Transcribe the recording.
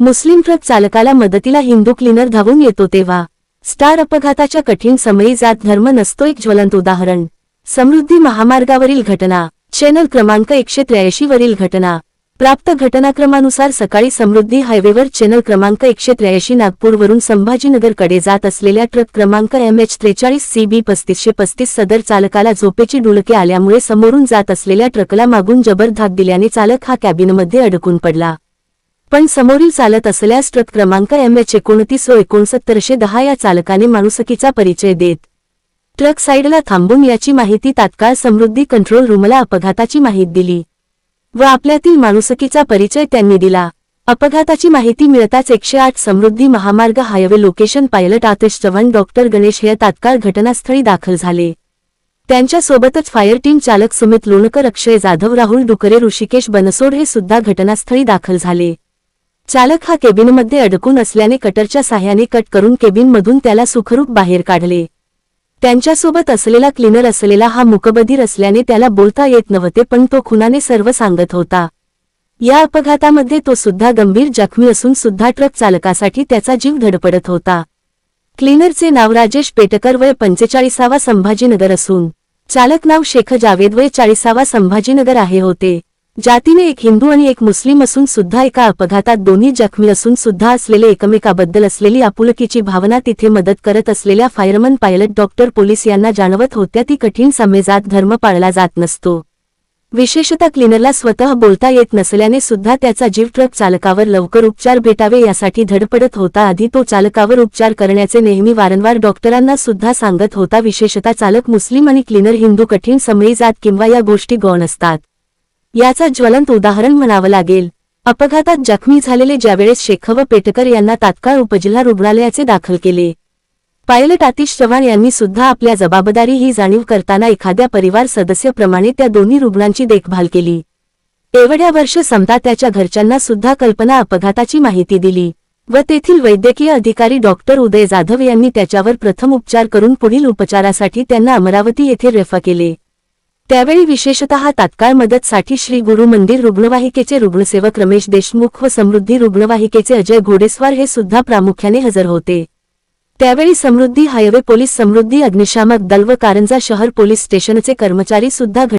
मुस्लिम truck चालकाला मदतीला Hindu cleaner धावून येतो तेव्हा. स्टार अपघाताच्या कठीण समयी जात धर्म नसतो एक ज्वलंत उदाहरण. समृद्धी महामार्गावरील घटना. चॅनल क्रमांक एकशे त्र्याऐंशी वरील घटना. प्राप्त घटनाक्रमानुसार सकाळी समृद्धी हायवेवर चॅनल क्रमांक एकशे त्र्याऐंशी नागपूरवरून संभाजीनगरकडे जात असलेल्या ट्रक क्रमांक एम एच त्रेचाळीस सी बी पस्तीसशे पस्तीस सदर चालकाला झोपेची डुलके आल्यामुळे समोरून जात असलेल्या ट्रकला मागून जबर धाक दिल्याने चालक हा कॅबिनमध्ये अडकून पडला. पण समोरील चालत असल्यास ट्रक क्रमांक एम एच एकोणतीस व एकोणसत्तरशे दहा या चालकाने माणुसकीचा परिचय देत ट्रक साईडला थांबून याची माहिती तात्काळ समृद्धी कंट्रोल रूमला अपघाताची माहिती दिली व आपल्यातील माणुसकीचा परिचय त्यांनी दिला. अपघाताची माहिती मिळताच एकशे आठ समृद्धी महामार्ग highway location pilot Atish Chavan doctor Ganesh हे तात्काळ घटनास्थळी दाखल झाले. त्यांच्यासोबतच फायर टीम चालक सुमित लोणकर अक्षय जाधव राहुल डुकरे ऋषिकेश बनसोड हे सुद्धा घटनास्थळी दाखल झाले. चालक हा केबिनमध्ये अडकून असल्याने कटरच्या साह्याने कट करून केबिनमधून त्याला सुखरूप बाहेर काढले. त्यांच्यासोबत असलेला क्लीनर असलेला हा मुकबधीर असल्याने त्याला बोलता येत नव्हते पण तो खुनाने सर्व सांगत होता. या अपघातामध्ये तो सुद्धा गंभीर जखमी असून सुद्धा ट्रक चालकासाठी त्याचा जीव धडपडत होता. क्लीनरचे नाव राजेश पेटकर वय पंचेचाळीसावा संभाजीनगर असून चालक नाव शेख जावेद वय चाळीसावा संभाजीनगर आहे होते. जातीने एक हिंदू आणि एक मुस्लिम असून सुद्धा एका अपघातात दोन्ही जखमी असून सुद्धा असलेले एकमेकाबद्दल असलेली आपुलकीची भावना तिथे मदत करत असलेल्या फायरमन पायलट डॉक्टर पोलीस यांना जाणवत होत्या ती कठीण समेजात धर्म पाळला जात नसतो. विशेषतः क्लीनरला स्वतः बोलता येत नसल्याने सुद्धा त्याचा जीव ट्रक चालकावर लवकर उपचार भेटावे यासाठी धडपडत होता. आधी तो चालकावर उपचार करण्याचे नेहमी वारंवार डॉक्टरांना सुद्धा सांगत होता. विशेषतः चालक मुस्लिम आणि क्लीनर हिंदू कठीण समयी जात किंवा या गोष्टी गौण असतात. याचा ज्वलंत उदाहरण म्हणावं लागेल. अपघातात जखमी झालेले ज्यावेळेस शेखव व पेटकर यांना तात्काळ उपजिल्हा रुग्णालयाचे दाखल केले. पायलट आतिश चव्हाण यांनी सुद्धा आपल्या जबाबदारी ही जाणीव करताना एखाद्या परिवार सदस्यप्रमाणे त्या दोन्ही रुग्णांची देखभाल केली. एवढ्या वर्ष समता त्याच्या घरच्यांना सुद्धा कल्पना अपघाताची माहिती दिली व तेथील वैद्यकीय अधिकारी डॉक्टर उदय जाधव यांनी त्याच्यावर प्रथम उपचार करून पुढील उपचारासाठी त्यांना अमरावती येथे रेफा केले. त्यावेळी विशेषतः तात्काळ मदतसाठी श्री गुरु मंदिर रुग्णवाहिकेचे रुग्णसेवक रमेश देशमुख व समृद्धी रुग्णवाहिकेचे अजय घोडेस्वार हे सुद्धा प्रामुख्याने हजर होते. त्यावेळी समृद्धी हायवे पोलीस समृद्धी अग्निशामक दल व कारंजा शहर पोलीस स्टेशनचे कर्मचारी सुद्धा